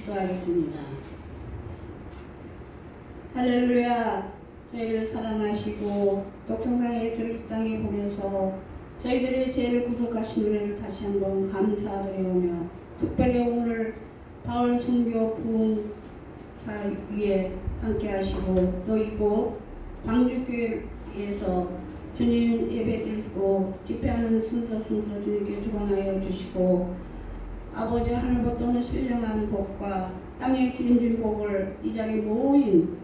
기도하겠습니다. 할렐루야 저희를 사랑하시고 독성상 예수를 이 땅에 보내서 저희들의 죄를 구속하신 은혜를 다시 한번 감사드리오며 특별히 오늘 바울 선교 부흥 사 위에 함께 하시고 또 이곳 광주교회에서 주님 예배 드리고 집회하는 순서 순서 주님께 주관하여 주시고 아버지 하늘부터는 신령한 복과 땅의 기름진 복을 이 자리에 모인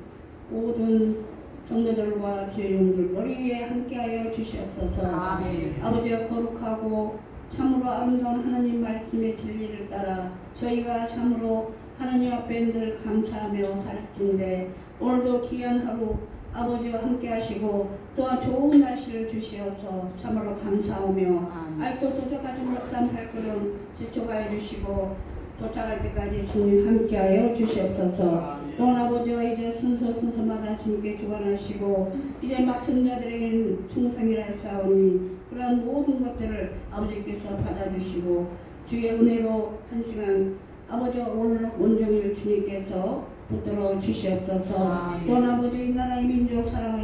모든 성도들과 죄인들 머리 위에 함께하여 주시옵소서. 아멘. 아버지여 거룩하고 참으로 아름다운 하나님 말씀의 진리를 따라 저희가 참으로 하나님 앞에 늘 감사하며 살진데 오늘도 귀한 하루 아버지와 함께 하시고 또한 좋은 날씨를 주시어서 참으로 감사하며. 아직도 도착하지 못한 발걸음 지쳐가해 주시고 도착할 때까지 주님 함께하여 주시옵소서 또 아버지와 이제 순서 순서마다 주님께 주관하시고 이제 맡은 자들에게는 충성이라 사오니 그러한 모든 것들을 아버지께서 받아주시고 주의 은혜로 한 시간 아버지 오늘 온종일 주님께서 붙들어 주시옵소서 아멘. 또 아버지 사랑해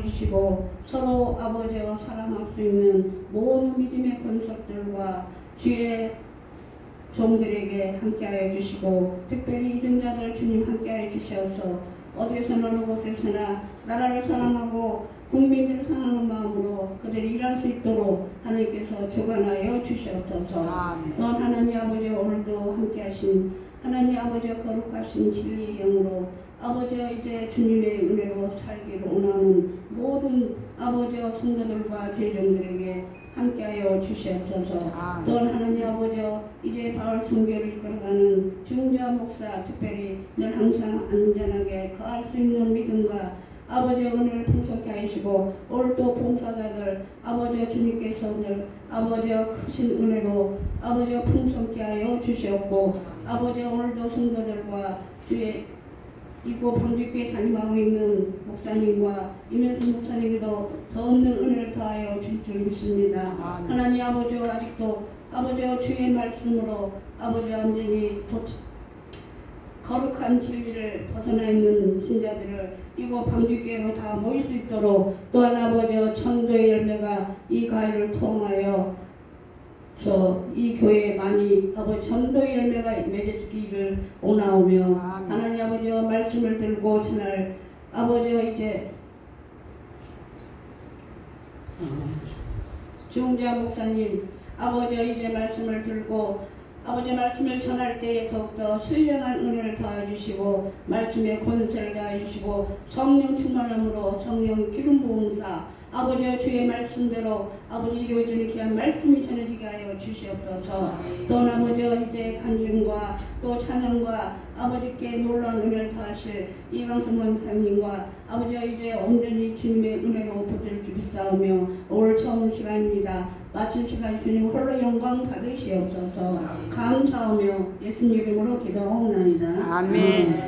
주시고 서로 아버지와 사랑할 수 있는 모든 믿음의 권석들과 주의 종들에게 함께하여 주시고 특별히 이등자들 주님 함께하여 주셔서 어디에서나 어느 곳에서나 나라를 사랑하고 국민들을 사랑하는 마음으로 그들이 일할 수 있도록 하나님께서 주관하여 주시옵소서. 또한 하나님 아버지 오늘도 함께 하신 하나님 아버지 거룩하신 진리의 영으로 아버지와 이제 주님의 은혜로 살기를 원하는 모든 아버지와 성도들과 제정들에게 함께하여 주시옵소서. 또한 하나님 아버지여 이제 바울 성교를 이끌어가는 중자 목사 특별히 늘 항상 안전하게 거할 수 있는 믿음과 아버지의 은혜를 풍성케 하시고 오늘 또 봉사자들 아버지여 주님께서 늘 아버지여 크신 은혜로 아버지여 풍성케 하여 주시옵고 아버지여 오늘도 성도들과 주의 이곳 방주교회 담임하고 있는 목사님과 이면수 목사님께도 더 없는 은혜를 더하여 줄줄 믿습니다. 아멘. 하나님 아버지와 아직도 아버지와 주의 말씀으로 아버지 완전히 도, 거룩한 진리를 벗어나 있는 신자들을 이곳 방주교회로 다 모일 수 있도록 또한 아버지와 천도의 열매가 이 가위를 통하여 저 이 교회에 많이 아버지 전도의 열매가 맺어지기를 아멘. 하나님 아버지와 말씀을 들고 전할 아버지와 이제 중자 목사님 아버지와 이제 말씀을 들고 아버지 말씀을 전할 때에 더욱더 신령한 은혜를 더해 주시고 말씀의 권세를 더해 주시고 성령 충만함으로 성령 기름 부음사 아버지와 주의 말씀대로 아버지 이루어지는 귀한 말씀이 전해지게 하여 주시옵소서 또 아버지와 이제 간증과 또 찬양과 아버지께 놀라운 은혜를 더하실 이강선 원사님과 아버지와 이제 온전히 주님의 은혜로 붙들 줄 싸우며 오늘 처음 시간입니다. 마친 시간 주님 홀로 영광 받으시옵소서 감사하며 예수님 이름으로 기도하옵나이다. 아멘.